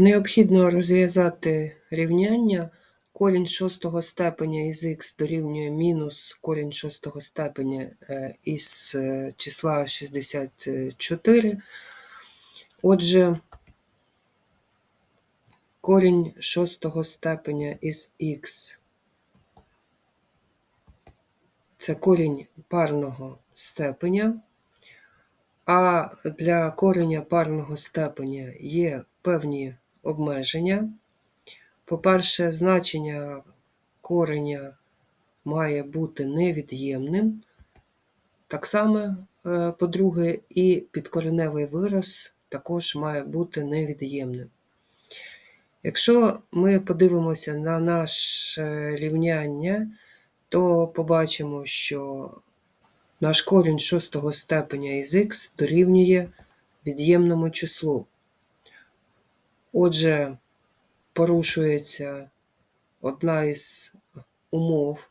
Необхідно розв'язати рівняння. Корінь шостого степеня із х дорівнює мінус корінь шостого степеня е, із е, числа 64. Отже, корінь шостого степеня із х це корінь парного степеня. А для кореня парного степеня є певні обмеження. По-перше, значення кореня має бути невід'ємним. Так само, е, по-друге, і підкореневий вираз також має бути невід'ємним. Якщо ми подивимося на наше рівняння, то побачимо, що наш корінь шостого степеня із х дорівнює від'ємному числу. Отже, порушується одна із умов,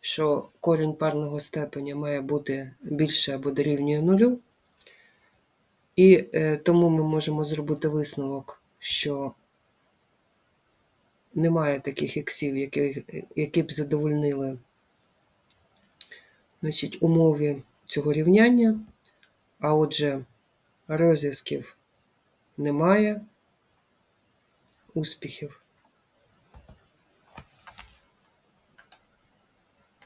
що корінь парного степеня має бути більше або дорівнює нулю. І е, тому ми можемо зробити висновок, що немає таких іксів, які, які б задовольнили значить, умові цього рівняння, а отже, розв'язків немає успіхів.